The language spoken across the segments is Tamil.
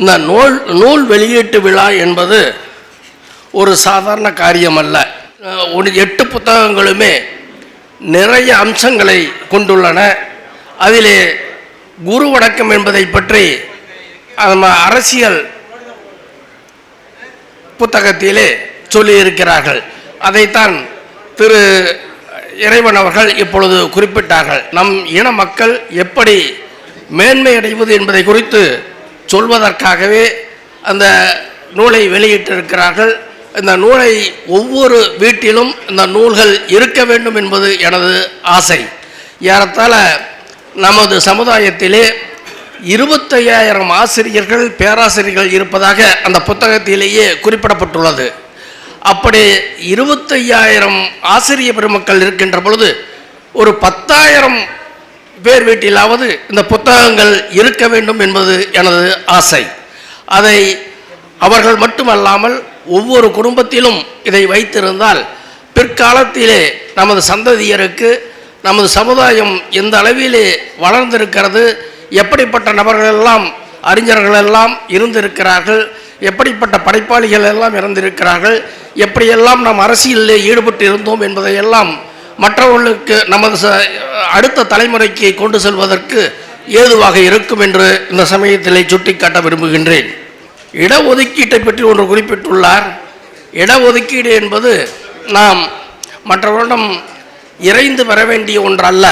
இந்த நூல் நூல் வெளியீட்டு விழா என்பது ஒரு சாதாரண காரியம் அல்ல ஒரு எட்டு புத்தகங்களுமே நிறைய அம்சங்களை கொண்டுள்ளன. அதிலே குரு வணக்கம் என்பதை பற்றி நம்ம அரசியல் புத்தகத்திலே சொல்லியிருக்கிறார்கள். அதைத்தான் திரு இறைவன் அவர்கள் இப்பொழுது குறிப்பிட்டார்கள். நம் இன மக்கள் எப்படி மேன்மையடைவது என்பதை குறித்து சொல்வதற்காகவே அந்த நூலை வெளியிட்டிருக்கிறார்கள். இந்த நூலை ஒவ்வொரு வீட்டிலும் இந்த நூல்கள் இருக்க வேண்டும் என்பது எனது ஆசை. ஏறத்தாழ நமது சமுதாயத்திலே இருபத்தையாயிரம் ஆசிரியர்கள் பேராசிரியர்கள் இருப்பதாக அந்த புத்தகத்திலேயே குறிப்பிடப்பட்டுள்ளது. அப்படி இருபத்தையாயிரம் ஆசிரிய பெருமக்கள் இருக்கின்ற பொழுது ஒரு பத்தாயிரம் பேர் வீட்டிலாவது இந்த புத்தகங்கள் இருக்க வேண்டும் என்பது எனது ஆசை. அதை அவர்கள் மட்டுமல்லாமல் ஒவ்வொரு குடும்பத்திலும் இதை வைத்திருந்தால் பிற்காலத்திலே நமது சந்ததியருக்கு நமது சமுதாயம் எந்த அளவிலே வளர்ந்திருக்கிறது எப்படிப்பட்ட நபர்களெல்லாம் அறிஞர்களெல்லாம் இருந்திருக்கிறார்கள் எப்படிப்பட்ட படைப்பாளிகள் எல்லாம் இறந்திருக்கிறார்கள் எப்படியெல்லாம் நாம் அரசியலிலே ஈடுபட்டு இருந்தோம் என்பதையெல்லாம் மற்றவர்களுக்கு நமது ச அடுத்த தலைமுறைக்கு கொண்டு செல்வதற்கு ஏதுவாக இருக்கும் என்று இந்த சமயத்திலே சுட்டிக்காட்ட விரும்புகின்றேன். இடஒதுக்கீட்டை பற்றி ஒன்று குறிப்பிட்டுள்ளார். இடஒதுக்கீடு என்பது நாம் மற்றவரிடம் இறைந்து பெற வேண்டிய ஒன்றல்ல.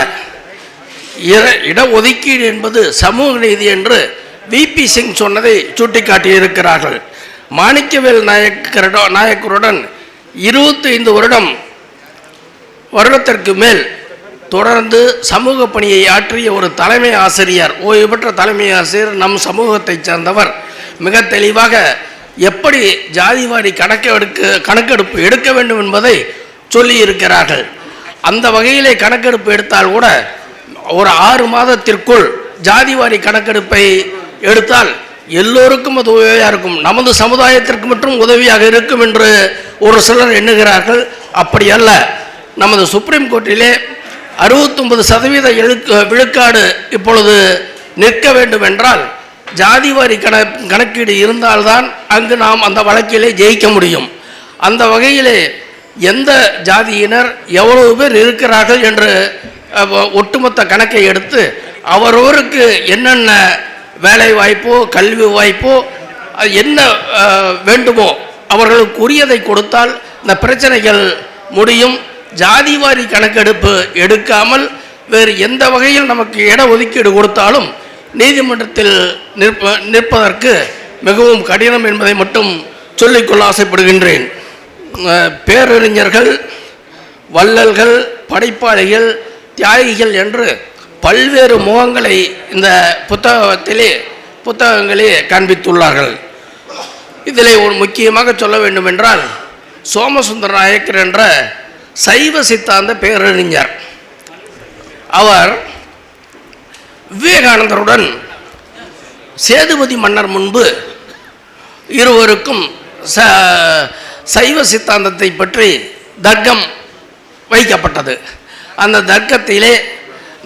இட இடஒதுக்கீடு என்பது சமூக நீதி என்று விபி சிங் சொன்னதை சுட்டிக்காட்டியிருக்கிறார்கள். மாணிக்கவேல் நாயக்கரிட நாயக்கருடன் இருபத்தைந்து வருடம் வருடத்திற்கு மேல் தொடர்ந்து சமூக பணியை ஆற்றிய ஒரு தலைமை ஆசிரியர் ஓய்வு பெற்ற தலைமை ஆசிரியர் நம் சமூகத்தைச் சேர்ந்தவர். மிக தெளிவாக எப்படி ஜாதிவாரி கணக்கெடுக்க கணக்கெடுப்பு எடுக்க வேண்டும் என்பதை சொல்லியிருக்கிறார்கள். அந்த வகையிலே கணக்கெடுப்பு எடுத்தால் கூட ஒரு ஆறு மாதத்திற்குள் ஜாதிவாரி கணக்கெடுப்பை எடுத்தால் எல்லோருக்கும் அது உதவியாக இருக்கும். நமது சமுதாயத்திற்கு மட்டும் உதவியாக இருக்கும் என்று ஒரு சிலர் எண்ணுகிறார்கள். அப்படி அல்ல. நமது சுப்ரீம் கோர்ட்டிலே அறுபத்தொன்பது சதவீத எழுக்கு விழுக்காடு இப்பொழுது நிற்க வேண்டும் என்றால் ஜாதிவாரி கண கணக்கீடு இருந்தால்தான் அங்கு நாம் அந்த வழக்கிலே ஜெயிக்க முடியும். அந்த வகையிலே எந்த ஜாதியினர் எவ்வளவு பேர் இருக்கிறார்கள் என்று ஒட்டுமொத்த கணக்கை எடுத்து அவரவருக்கு என்னென்ன வேலை வாய்ப்போ கல்வி வாய்ப்போ என்ன வேண்டுமோ அவர்களுக்கு உரியதை கொடுத்தால் இந்த பிரச்சனைகள் முடியும். ஜாதிவாரி கணக்கெடுப்பு எடுக்காமல் வேறு எந்த வகையில் நமக்கு இட ஒதுக்கீடு கொடுத்தாலும் நீதிமன்றத்தில் நிற்ப நிற்பதற்கு மிகவும் கடினம் என்பதை மட்டும் சொல்லிக்கொள்ள ஆசைப்படுகின்றேன். பேரறிஞர்கள் வள்ளல்கள் படைப்பாளிகள் தியாகிகள் என்று பல்வேறு முகங்களை இந்த புத்தகத்திலே புத்தகங்களே காண்பித்துள்ளார்கள். இதிலே ஒரு முக்கியமாக சொல்ல வேண்டுமென்றால் சோமசுந்தர நாயக்கர் என்ற சைவ சித்தாந்த பேரறிஞர். அவர் விவேகானந்தருடன் சேதுபதி மன்னர் முன்பு இருவருக்கும் ச சைவ சித்தாந்தத்தை பற்றி தர்க்கம் வைக்கப்பட்டது. அந்த தர்க்கத்திலே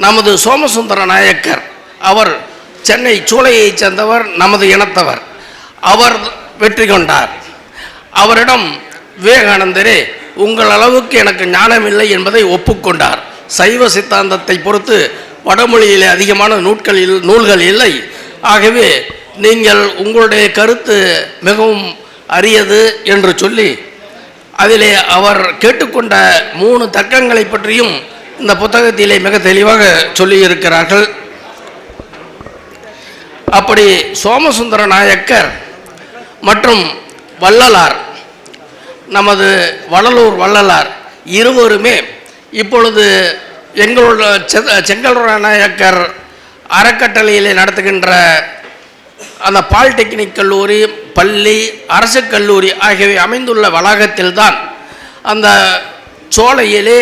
நமது சோமசுந்தர நாயக்கர் அவர் சென்னை சூளையைச் சேர்ந்தவர் நமது இனத்தவர். அவர் வெற்றி கொண்டார். அவரிடம் விவேகானந்தரே உங்கள் அளவுக்கு எனக்கு ஞானம் இல்லை என்பதை ஒப்புக்கொண்டார். சைவ சித்தாந்தத்தை பொறுத்து வடமொழியிலே அதிகமான நூட்கள் இல் நூல்கள் இல்லை. ஆகவே நீங்கள் உங்களுடைய கருத்து மிகவும் அரியது என்று சொல்லி அதிலே அவர் கேட்டுக்கொண்ட மூணு தர்க்கங்களை பற்றியும் இந்த புத்தகத்திலே மிக தெளிவாக சொல்லியிருக்கிறார்கள். அப்படி சோமசுந்தர நாயக்கர் மற்றும் வள்ளலார் நமது வள்ளலூர் வள்ளலார் இருவருமே இப்பொழுது எங்களோட செ- செங்கல்வர நாயக்கர் அறக்கட்டளையிலே நடத்துகின்ற அந்த பாலிடெக்னிக் கல்லூரி பள்ளி அரசு கல்லூரி ஆகியவை அமைந்துள்ள வளாகத்தில்தான் அந்த சோலையிலே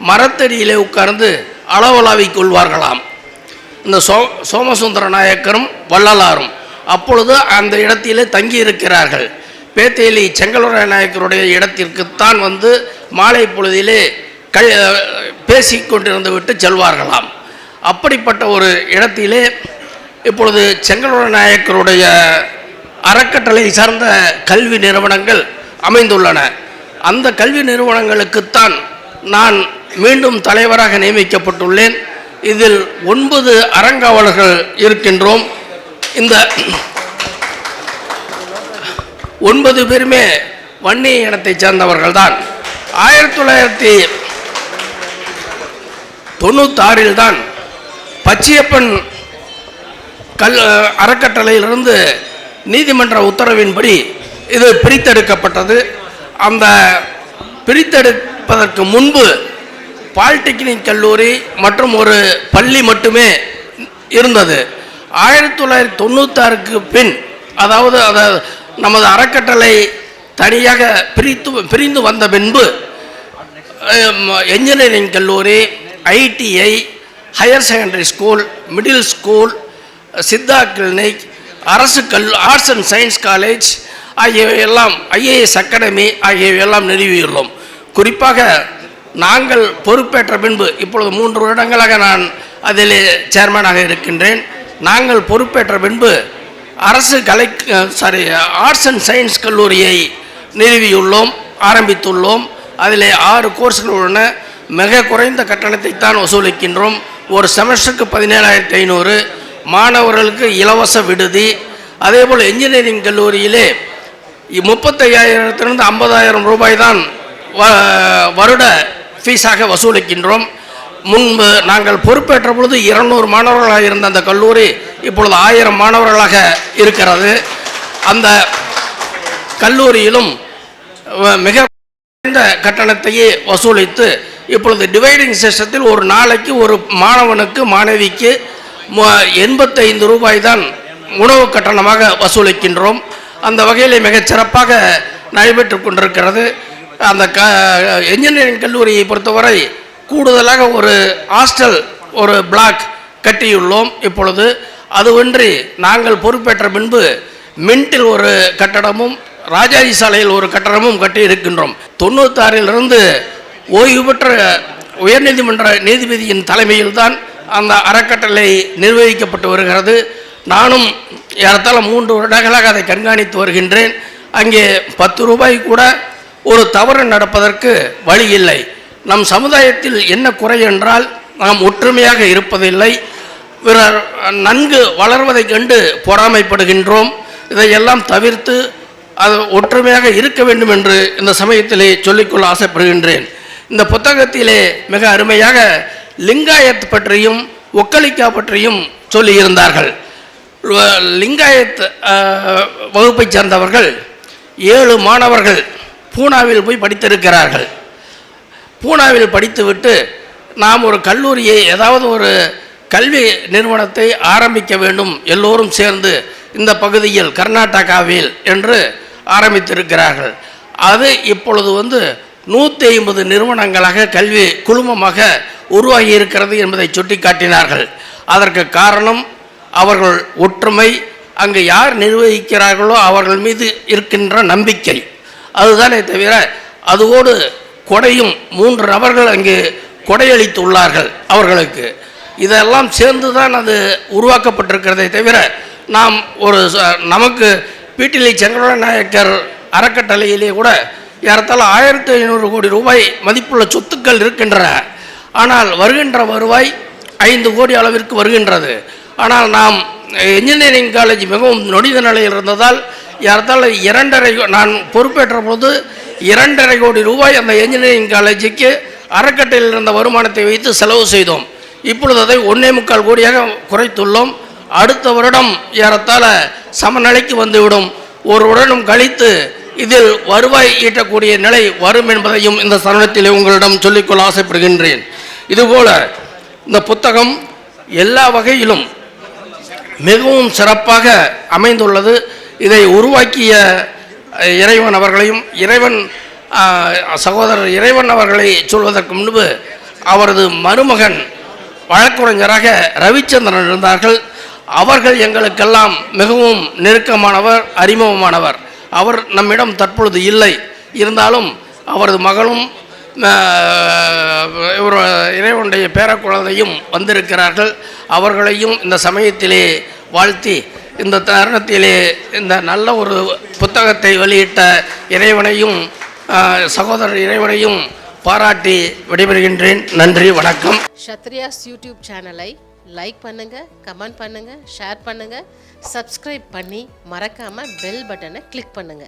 மரத்தடியிலே உட்கார்ந்து அளவலாவிக் கொள்வார்களாம். இந்த சோ சோமசுந்தர நாயக்கரும் வள்ளலாரும் அப்பொழுது அந்த இடத்திலே தங்கி இருக்கிறார்கள் பேத்தேலி செங்கலூர நாயக்கருடைய இடத்திற்குத்தான் வந்து மாலை பொழுதிலே க பேசி கொண்டிருந்து விட்டு செல்வார்களாம். அப்படிப்பட்ட ஒரு இடத்திலே இப்பொழுது செங்கலூர நாயக்கருடைய அறக்கட்டளை சார்ந்த கல்வி நிறுவனங்கள் அமைந்துள்ளன. அந்த கல்வி நிறுவனங்களுக்குத்தான் நான் மீண்டும் தலைவராக நியமிக்கப்பட்டுள்ளேன். இதில் ஒன்பது அறங்காவலர்கள் இருக்கின்றோம். இந்த ஒன்பது பேருமே வன்னிய இனத்தைச் சேர்ந்தவர்கள் தான் ஆயிரத்தி தொள்ளாயிரத்தி தொண்ணூத்தாறில் தான் பச்சியப்பன் கல் அறக்கட்டளையிலிருந்து நீதிமன்ற உத்தரவின்படி இது பிரித்தெடுக்கப்பட்டது. அந்த பிரித்தெடுப்பதற்கு முன்பு பாலிடெக்னிக் கல்லூரி மற்றும் ஒரு பள்ளி மட்டுமே இருந்தது. ஆயிரத்தி தொள்ளாயிரத்தி தொண்ணூத்தாறுக்கு பின் அதாவது அதை நமது அறக்கட்டளை தனியாக பிரித்து பிரிந்து வந்த பின்பு என்ஜினியரிங் கல்லூரி ITI higher secondary school middle school siddha clinic அரசு கல் ஆர்ட்ஸ் அண்ட் சயின்ஸ் காலேஜ் ஆகியவையெல்லாம் ஐஏஎஸ் அகாடமி ஆகியவையெல்லாம் நிறுவியுள்ளோம். குறிப்பாக நாங்கள் பொறுப்பேற்ற பின்பு இப்பொழுது மூன்று வருடங்களாக நான் அதில் சேர்மனாக இருக்கின்றேன். நாங்கள் பொறுப்பேற்ற பின்பு அரசு கலை சாரி ஆர்ட்ஸ் அண்ட் சயின்ஸ் கல்லூரியை நிறுவியுள்ளோம் ஆரம்பித்துள்ளோம். அதில் ஆறு கோர்ஸ்கள் உள்ளன. மிக குறைந்த கட்டணத்தை தான் வசூலிக்கின்றோம். ஒரு செமஸ்டருக்கு பதினேழாயிரத்தி ஐநூறு. மாணவர்களுக்கு இலவச விடுதி. அதேபோல் இன்ஜினியரிங் கல்லூரியிலே முப்பத்தையாயிரத்திலிருந்து ஐம்பதாயிரம் ரூபாய் தான் வ- வருட ஃபீஸாக வசூலிக்கின்றோம். முன்பு நாங்கள் பொறுப்பேற்ற பொழுது இருநூறு மாணவர்களாக இருந்த அந்த கல்லூரி இப்பொழுது ஆயிரம் மாணவர்களாக இருக்கிறது. அந்த கல்லூரியிலும் மிக குறைந்த கட்டணத்தையே வசூலித்து இப்பொழுது டிவைடிங் சிஸ்டத்தில் ஒரு நாளைக்கு ஒரு மாணவனுக்கு மாணவிக்கு எண்பத்தைந்து ரூபாய் தான் உணவு கட்டணமாக வசூலிக்கின்றோம். அந்த வகையில் மிகச்சிறப்பாக நடைபெற்று கொண்டிருக்கிறது. அந்த க என்ஜினியரிங் கல்லூரியை பொறுத்தவரை கூடுதலாக ஒரு ஹாஸ்டல் ஒரு பிளாக் கட்டியுள்ளோம். இப்பொழுது அது ஒன்றி நாங்கள் பொறுப்பேற்ற பின்பு மின்ட்டில் ஒரு கட்டடமும் ராஜாஜி சாலையில் ஒரு கட்டடமும் கட்டி இருக்கின்றோம். தொண்ணூத்தாறிலிருந்து ஓய்வு பெற்ற உயர்நீதிமன்ற நீதிபதியின் தலைமையில்தான் அந்த அறக்கட்டளை நிர்வகிக்கப்பட்டு வருகிறது. நானும் ஏறத்தாழ மூன்று வருடங்களாக அதை கண்காணித்து வருகின்றேன். அங்கே பத்து ரூபாய் கூட ஒரு தவறு நடப்பதற்கு வழி இல்லை. நம் சமுதாயத்தில் என்ன குறை என்றால் நாம் ஒற்றுமையாக இருப்பதில்லை. நன்கு வளர்வதைக் கண்டு பொறாமைப்படுகின்றோம். இதையெல்லாம் தவிர்த்து அது ஒற்றுமையாக இருக்க வேண்டும் என்று இந்த சமயத்திலே சொல்லிக்கொள்ள ஆசைப்படுகின்றேன். இந்த புத்தகத்திலே மிக அருமையாக லிங்காயத் பற்றியும் ஒக்கலிக்கா பற்றியும் சொல்லியிருந்தார்கள். லிங்காயத் வகுப்பைச் சேர்ந்தவர்கள் ஏழு மாணவர்கள் பூனாவில் போய் படித்திருக்கிறார்கள். பூனாவில் படித்துவிட்டு நாம் ஒரு கல்லூரியை ஏதாவது ஒரு கல்வி நிறுவனத்தை ஆரம்பிக்க வேண்டும் எல்லோரும் சேர்ந்து இந்த பகுதியில் கர்நாடகாவில் என்று ஆரம்பித்திருக்கிறார்கள். அது இப்பொழுது வந்து நூற்றி ஐம்பது நிறுவனங்களாக கல்வி குழுமமாக உருவாகி இருக்கிறது என்பதை சுட்டிக்காட்டினார்கள். அதற்கு காரணம் அவர்கள் ஒற்றுமை அங்கு யார் நிர்வகிக்கிறார்களோ அவர்கள் மீது இருக்கின்ற நம்பிக்கை. அதுதானே தவிர அதோடு கொடையும் மூன்று நபர்கள் அங்கு கொடையளித்துள்ளார்கள் அவர்களுக்கு. இதெல்லாம் சேர்ந்து தான் அது உருவாக்கப்பட்டிருக்கிறதே தவிர நாம் ஒரு ச- நமக்கு பீட்டிலி செங்கோட நாயக்கர் அறக்கட்டளையிலே கூட ஏறத்தாழ ஆயிரத்தி ஐநூறு கோடி ரூபாய் மதிப்புள்ள சொத்துக்கள் இருக்கின்றன. ஆனால் வருகின்ற வருவாய் ஐந்து கோடி அளவிற்கு வருகின்றது. ஆனால் நாம் இன்ஜினியரிங் காலேஜ் மிகவும் நொடித நிலையில் இருந்ததால் ஏறத்தாழ இரண்டரை நான் பொறுப்பேற்ற போது இரண்டரை கோடி ரூபாய் அந்த இன்ஜினியரிங் காலேஜுக்கு அறக்கட்டையில் இருந்த வருமானத்தை வைத்து செலவு செய்தோம். இப்பொழுது அதை ஒன்றே முக்கால் கோடியாக குறைத்துள்ளோம். அடுத்த வருடம் ஏறத்தாழ சமநிலைக்கு வந்துவிடும். ஒரு வருடம் கழித்து இதில் வருவாய் ஈட்டக்கூடிய நிலை வரும் என்பதையும் இந்த சரணத்தில் உங்களிடம் சொல்லிக்கொள்ள ஆசைப்படுகின்றேன். இதுபோல இந்த புத்தகம் எல்லா வகையிலும் மிகவும் சிறப்பாக அமைந்துள்ளது. இதை உருவாக்கிய இறைவன் அவர்களையும் இறைவன் சகோதரர் இறைவன் அவர்களை சொல்வதற்கு முன்பு அவரது மருமகன் வழக்குரைஞராக ரவிச்சந்திரன் இருந்தார்கள். அவர்கள் எங்களுக்கெல்லாம் மிகவும் நெருக்கமானவர் அறிமுகமானவர். அவர் நம்மிடம் தற்பொழுது இல்லை. இருந்தாலும் அவரது மகளும் இவர் இறைவனுடைய பேரக்குழந்தையும் வந்திருக்கிறார்கள். அவர்களையும் இந்த சமயத்திலே வாழ்த்தி இந்த தருணத்திலே இந்த நல்ல ஒரு புத்தகத்தை வெளியிட்ட இறைவனையும் சகோதரர் இறைவனையும் பாராட்டி விடைபெறுகின்றேன். நன்றி வணக்கம். ஷத்ரியாஸ் யூடியூப் சேனலை லைக் பண்ணுங்க கமெண்ட் பண்ணுங்க ஷேர் பண்ணுங்க சப்ஸ்கிரைப் பண்ணி மறக்காம பெல் பட்டனை கிளிக் பண்ணுங்க.